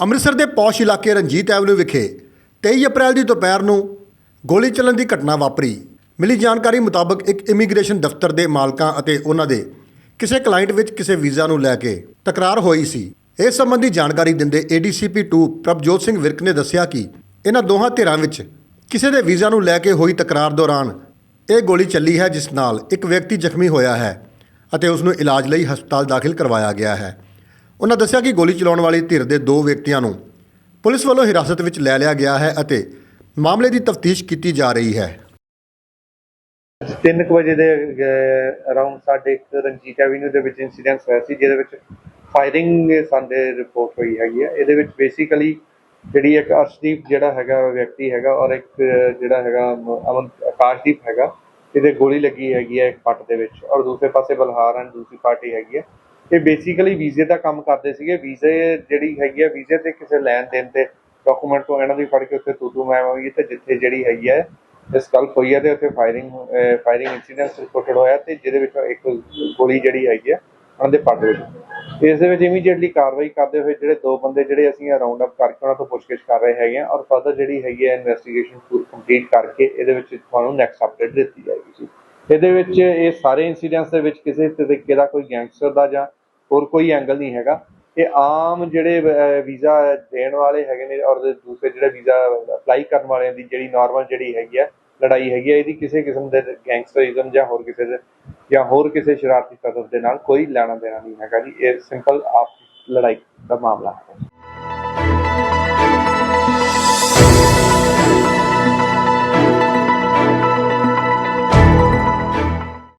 ਅੰਮ੍ਰਿਤਸਰ ਦੇ ਪੌਸ਼ ਇਲਾਕੇ ਰਣਜੀਤ ਐਵਨਿਊ ਵਿਖੇ 23 ਅਪ੍ਰੈਲ ਦੀ ਦੁਪਹਿਰ ਨੂੰ ਗੋਲੀ ਚੱਲਣ ਦੀ ਘਟਨਾ ਵਾਪਰੀ। ਮਿਲੀ ਜਾਣਕਾਰੀ ਮੁਤਾਬਕ ਇੱਕ ਇਮੀਗ੍ਰੇਸ਼ਨ ਦਫ਼ਤਰ ਦੇ ਮਾਲਕਾਂ ਅਤੇ ਉਹਨਾਂ ਦੇ ਕਿਸੇ ਕਲਾਇੰਟ ਵਿੱਚ ਕਿਸੇ ਵੀਜ਼ਾ ਨੂੰ ਲੈ ਕੇ ਤਕਰਾਰ ਹੋਈ ਸੀ। ਇਸ ਸੰਬੰਧੀ ਜਾਣਕਾਰੀ ਦਿੰਦੇ ADCP 2 ਪ੍ਰਭਜੋਤ ਸਿੰਘ ਵਿਰਕ ਨੇ ਦੱਸਿਆ ਕਿ ਇਹਨਾਂ ਦੋਹਾਂ ਧਿਰਾਂ ਵਿੱਚ ਕਿਸੇ ਦੇ ਵੀਜ਼ਾ ਨੂੰ ਲੈ ਕੇ ਹੋਈ ਤਕਰਾਰ ਦੌਰਾਨ ਇਹ ਗੋਲੀ ਚੱਲੀ ਹੈ, ਜਿਸ ਨਾਲ ਇੱਕ ਵਿਅਕਤੀ ਜ਼ਖਮੀ ਹੋਇਆ ਹੈ ਅਤੇ ਉਸ ਨੂੰ ਇਲਾਜ ਲਈ ਹਸਪਤਾਲ ਦਾਖਲ ਕਰਵਾਇਆ ਗਿਆ ਹੈ। ਉਹਨਾਂ ਦੱਸਿਆ ਕਿ ਗੋਲੀ ਚਲਾਉਣ ਵਾਲੀ ਧਿਰ ਦੇ ਦੋ ਵਿਅਕਤੀਆਂ ਨੂੰ ਪੁਲਿਸ ਵੱਲੋਂ ਹਿਰਾਸਤ ਵਿੱਚ ਲੈ ਲਿਆ ਗਿਆ ਹੈ ਅਤੇ ਮਾਮਲੇ ਦੀ ਤਫਤੀਸ਼ ਕੀਤੀ ਜਾ ਰਹੀ ਹੈ। 3 ਵਜੇ ਦੇ ਅਰਾਊਂਡ ਸਾਡੇ ਇੱਕ ਰਣਜੀਤ ਐਵੀਨਿਊ ਦੇ ਵਿੱਚ ਇਨਸੀਡੈਂਟ ਹੋਇਆ ਸੀ, ਜਿਹਦੇ ਵਿੱਚ ਫਾਇਰਿੰਗ ਸਾਡੇ ਰਿਪੋਰਟ ਹੋਈ ਹੈਗੀ ਹੈ ਇਹਦੇ ਵਿੱਚ ਬੇਸਿਕਲੀ ਜਿਹੜੀ ਇੱਕ ਅਰਸ਼ਦੀਪ ਜਿਹੜਾ ਹੈਗਾ, ਵਿਅਕਤੀ ਹੈਗਾ ਔਰ ਇੱਕ ਜਿਹੜਾ ਹੈਗਾ, ਅਮਨ, ਆਕਾਸ਼ਦੀਪ ਹੈਗਾ, ਇਹਦੇ ਗੋਲੀ ਲੱਗੀ ਹੈਗੀ ਹੈ ਇੱਕ ਪੱਟ ਦੇ ਵਿੱਚ ਔਰ ਦੂਸਰੇ ਪਾਸੇ ਬਲਹਾਰ ਦੂਸਰੀ ਪਾਰਟੀ ਹੈਗੀ ਹੈ ਇਹ ਬੇਸਿਕਲੀ ਵੀਜ਼ੇ ਦਾ ਕੰਮ ਕਰਦੇ ਸੀਗੇ। ਵੀਜ਼ੇ ਜਿਹੜੀ ਹੈਗੀ ਹੈ ਵੀਜ਼ੇ ਤੇ ਕਿਸੇ ਲੈਣ ਦੇਣ ਤੇ ਡਾਕੂਮੈਂਟ ਤੋਂ ਇਹਨਾਂ ਦੀ ਫੜ ਕੇ ਉੱਥੇ ਤੂਤੂ ਮੈਂ ਹੋਈ ਤੇ ਜਿੱਥੇ ਜਿਹੜੀ ਹੈਗੀ ਹੈ ਇਸ ਹੋਈ ਹੈ ਤੇ ਉੱਥੇ ਫਾਇਰਿੰਗ ਫਾਇਰਿੰਗ ਇਨਸੀਡੈਂਟ ਰਿਪੋਰਟਡ ਹੋਇਆ ਤੇ ਜਿਹਦੇ ਵਿੱਚ ਇੱਕ ਗੋਲੀ ਜਿਹੜੀ ਹੈਗੀ ਹੈ ਉਹਨਾਂ ਦੇ ਪੱਟ ਵਿੱਚ। ਇਸ ਦੇ ਵਿੱਚ ਇਮੀਡੀਏਟਲੀ ਕਾਰਵਾਈ ਕਰਦੇ ਹੋਏ ਜਿਹੜੇ ਦੋ ਬੰਦੇ ਜਿਹੜੇ ਅਸੀਂ ਰਾਉਂਡ ਅਪ ਕਰਕੇ ਉਹਨਾਂ ਤੋਂ ਪੁੱਛਗਿੱਛ ਕਰ ਰਹੇ ਹੈਗੇ ਆ ਔਰ ਫਰਦਰ ਜਿਹੜੀ ਹੈਗੀ ਹੈ ਇਨਵੈਸਟੀਗੇਸ਼ਨ ਪੂਰੀ ਕੰਪਲੀਟ ਕਰਕੇ ਇਹਦੇ ਵਿੱਚ ਤੁਹਾਨੂੰ ਨੈਕਸਟ ਅਪਡੇਟ ਦਿੱਤੀ ਜਾਏਗੀ ਜੀ। ਇਹਦੇ ਵਿੱਚ ਇਹ ਸਾਰੇ ਇਨਸੀਡੈਂਟਸ ਦੇ ਵਿੱਚ ਕਿਸੇ ਤਰੀਕੇ ਦਾ ਕੋਈ ਗੈਂਗਸਟਰ ਦਾ ਜਾਂ ਹੋਰ ਕੋਈ ਐਂਗਲ ਨਹੀਂ ਹੈਗਾ। ਇਹ ਆਮ ਜਿਹੜੇ ਵੀਜ਼ਾ ਦੇਣ ਵਾਲੇ ਹੈਗੇ ਨੇ ਔਰ ਦੂਸਰੇ ਜਿਹੜੇ ਵੀਜ਼ਾ ਅਪਲਾਈ ਕਰਨ ਵਾਲਿਆਂ ਦੀ ਜਿਹੜੀ ਨਾਰਮਲ ਜਿਹੜੀ ਹੈਗੀ ਹੈ ਲੜਾਈ ਹੈਗੀ ਹੈ ਇਹਦੀ ਕਿਸੇ ਕਿਸਮ ਦੇ ਗੈਂਗਸਟਰਿਜ਼ਮ ਜਾਂ ਹੋਰ ਕਿਸੇ ਦੇ ਜਾਂ ਹੋਰ ਕਿਸੇ ਸ਼ਰਾਰਤੀ ਤੱਤ ਦੇ ਨਾਲ ਕੋਈ ਲੈਣਾ ਦੇਣਾ ਨਹੀਂ ਹੈਗਾ ਜੀ। ਇਹ ਸਿੰਪਲ ਆਪ ਲੜਾਈ ਦਾ ਮਾਮਲਾ ਹੈ।